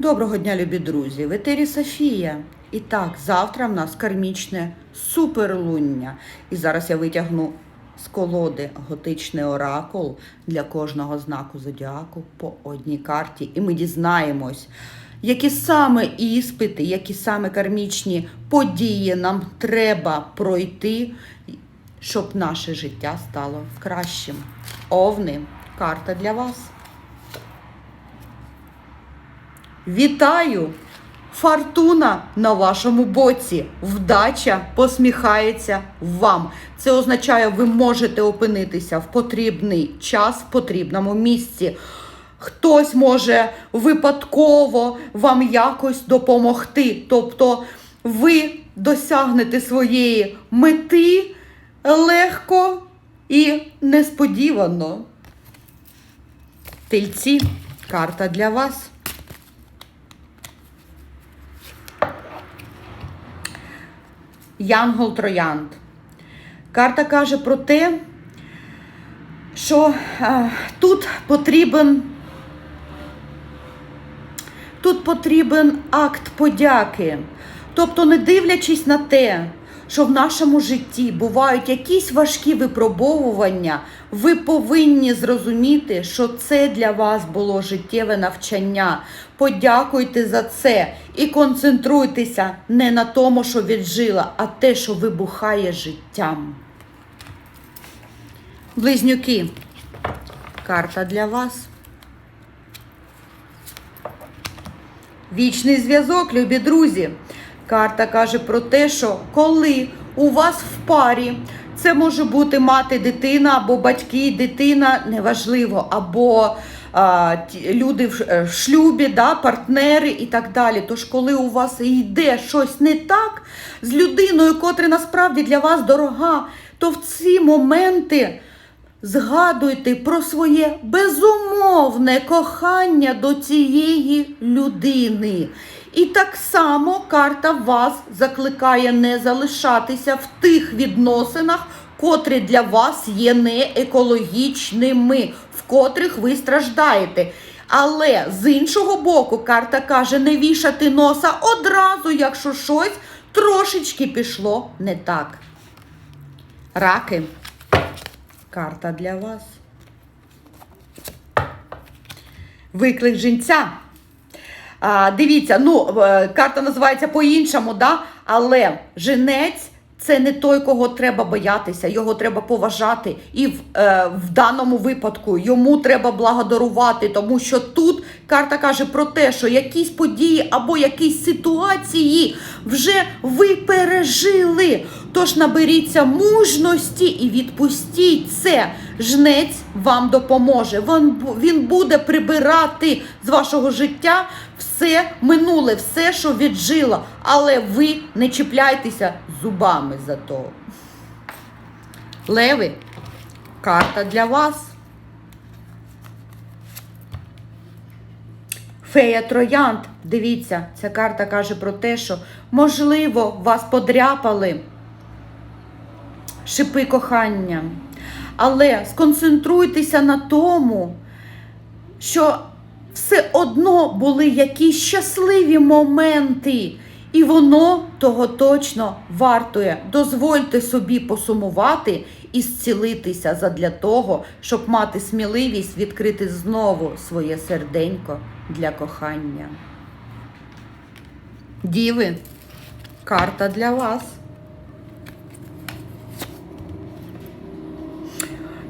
Доброго дня, любі друзі! В етері Софія. І так, завтра в нас кармічне суперлуння. І зараз я витягну з колоди готичний оракул для кожного знаку зодіаку по одній карті. І ми дізнаємось, які саме іспити, які саме кармічні події нам треба пройти, щоб наше життя стало кращим. Овни, карта для вас. Вітаю! Фортуна на вашому боці. Вдача посміхається вам. Це означає, ви можете опинитися в потрібний час, в потрібному місці. Хтось може випадково вам якось допомогти. Тобто ви досягнете своєї мети легко і несподівано. Тельці, карта для вас. Янгол Троянд. Карта каже про те, що е, тут потрібен тут потрібен акт подяки. Тобто, не дивлячись на те, що в нашому житті бувають якісь важкі випробовування, ви повинні зрозуміти, що це для вас було життєве навчання. Подякуйте за це і концентруйтеся не на тому, що віджила, а те, що вибухає життям. Близнюки. Карта для вас. Вічний зв'язок, любі друзі. Карта каже про те, що коли у вас в парі, це може бути мати дитина або батьки, дитина, неважливо, або а, ті- люди в е, в шлюбі, да, партнери і так далі. Тож, коли у вас йде щось не так з людиною, котра насправді для вас дорога, то в ці моменти Згадуйте про своє безумовне кохання до цієї людини. І так само карта вас закликає не залишатися в тих відносинах, котрі для вас є неекологічними, в котрих ви страждаєте. Але з іншого боку, карта каже не вішати носа одразу, якщо щось трошечки пішло не так. Раки. Карта для вас. Виклик жінця. А, дивіться, ну, е, карта називається по-іншому, да? але женець це не той, кого треба боятися, його треба поважати. І в, е, в даному випадку йому треба благодарувати, тому що тут карта каже про те, що якісь події або якісь ситуації вже ви пережили. Тож наберіться мужності і відпустіть це. Жнець вам допоможе. Він, він буде прибирати з вашого життя все минуле, все, що віджило. Але ви не чіпляйтеся зубами за то. Леви, карта для вас. Фея Троянд, дивіться, ця карта каже про те, що можливо вас подряпали шипи кохання. Але сконцентруйтеся на тому, що все одно були якісь щасливі моменти, і воно того точно вартує. Дозвольте собі посумувати і зцілитися задля того, щоб мати сміливість відкрити знову своє серденько для кохання. Діви, карта для вас.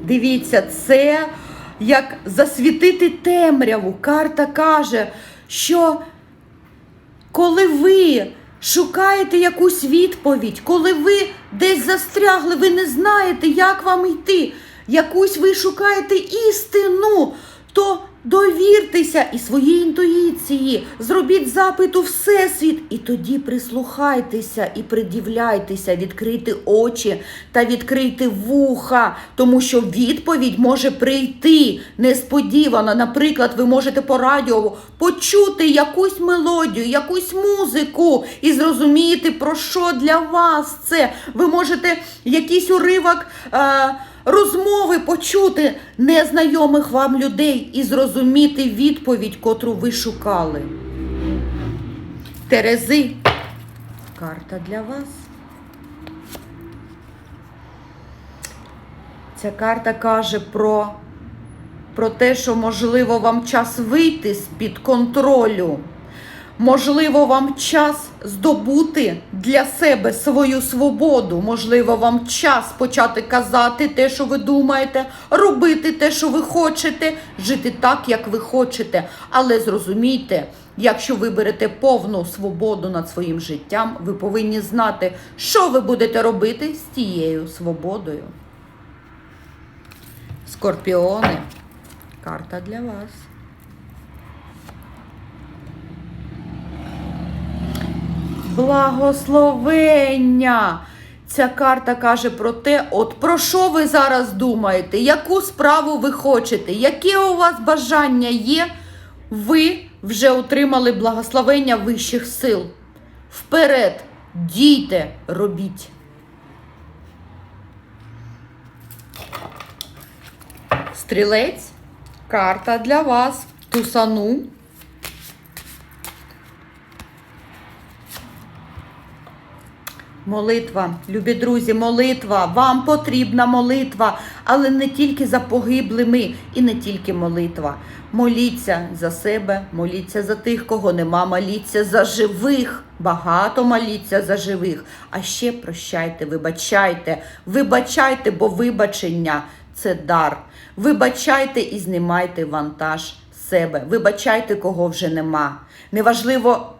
Дивіться, це як засвітити темряву. Карта каже, що коли ви шукаєте якусь відповідь, коли ви десь застрягли, ви не знаєте, як вам йти, якусь ви шукаєте істину, то довіртеся і своїй інтуїції, зробіть запит у всесвіт, і тоді прислухайтеся і придивляйтеся, відкрийте очі та відкрийте вуха, тому що відповідь може прийти несподівано. Наприклад, ви можете по радіо почути якусь мелодію, якусь музику і зрозуміти, про що для вас це. Ви можете якийсь уривок. Е- розмови почути незнайомих вам людей і зрозуміти відповідь, котру ви шукали. Терези. Карта для вас. Ця карта каже про, про те, що можливо вам час вийти з-під контролю. Можливо, вам час здобути для себе свою свободу. Можливо, вам час почати казати те, що ви думаєте, робити те, що ви хочете, жити так, як ви хочете. Але зрозумійте, якщо ви берете повну свободу над своїм життям, ви повинні знати, що ви будете робити з тією свободою. Скорпіони. Карта для вас. Благословення. Ця карта каже про те, от про що ви зараз думаєте, яку справу ви хочете, яке у вас бажання є, ви вже отримали благословення вищих сил. Вперед, дійте, робіть. Стрілець, карта для вас. Тусану. Молитва, любі друзі, молитва. Вам потрібна молитва, але не тільки за погиблими і не тільки молитва. Моліться за себе, моліться за тих, кого нема, моліться за живих. Багато моліться за живих. А ще прощайте, вибачайте, вибачайте, бо вибачення це дар. Вибачайте і знімайте вантаж себе. Вибачайте, кого вже нема. Неважливо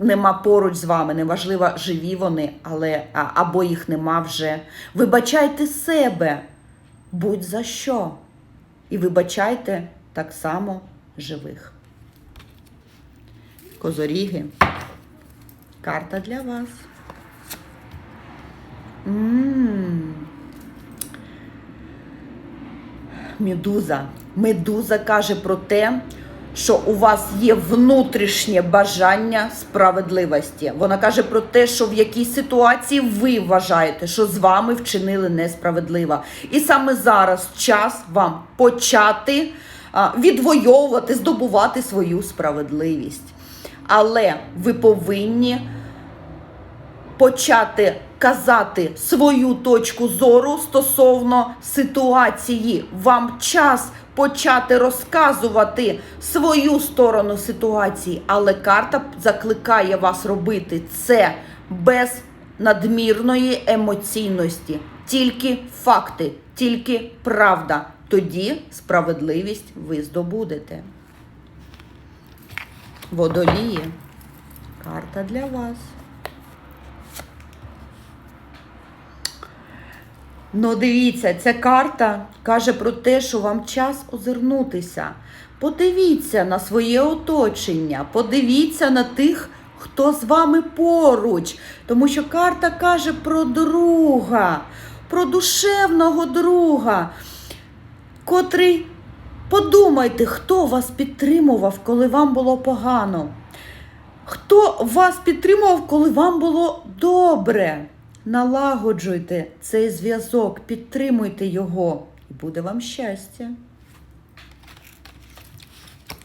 нема поруч з вами, неважливо, живі вони, але або їх нема вже. Вибачайте себе, будь за що. І вибачайте так само живих. Козоріги. Карта для вас. М. Медуза. Медуза каже про те, що у вас є внутрішнє бажання справедливості. Вона каже про те, що в якій ситуації ви вважаєте, що з вами вчинили несправедливо. І саме зараз час вам почати відвоювати, здобувати свою справедливість. Але ви повинні почати казати свою точку зору стосовно ситуації. Вам час почати розказувати свою сторону ситуації, але карта закликає вас робити це без надмірної емоційності. Тільки факти, тільки правда. Тоді справедливість ви здобудете. Водолії. Карта для вас. Ну, дивіться, ця карта каже про те, що вам час озирнутися. Подивіться на своє оточення, подивіться на тих, хто з вами поруч. Тому що карта каже про друга, про душевного друга, котрий подумайте, хто вас підтримував, коли вам було погано. Хто вас підтримував, коли вам було добре? Налагоджуйте цей зв'язок, підтримуйте його, і буде вам щастя.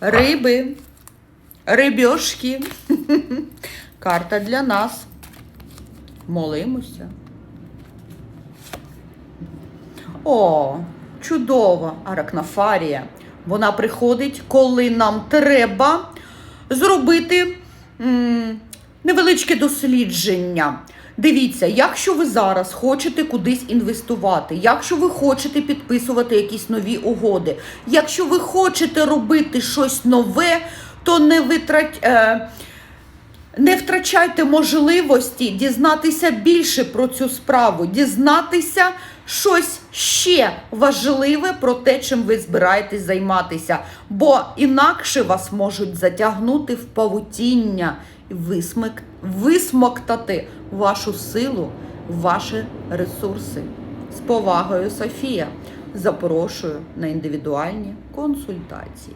Риби, рибьошки. Карта для нас. Молимося. О, чудова аракнафарія. Вона приходить, коли нам треба зробити м, невеличке дослідження. Дивіться, якщо ви зараз хочете кудись інвестувати, якщо ви хочете підписувати якісь нові угоди, якщо ви хочете робити щось нове, то не витрать. Е, не втрачайте можливості дізнатися більше про цю справу, дізнатися щось ще важливе про те, чим ви збираєтесь займатися. Бо інакше вас можуть затягнути в павутіння і висмик... висмоктати вашу силу, ваші ресурси. З повагою, Софія. Запрошую на індивідуальні консультації.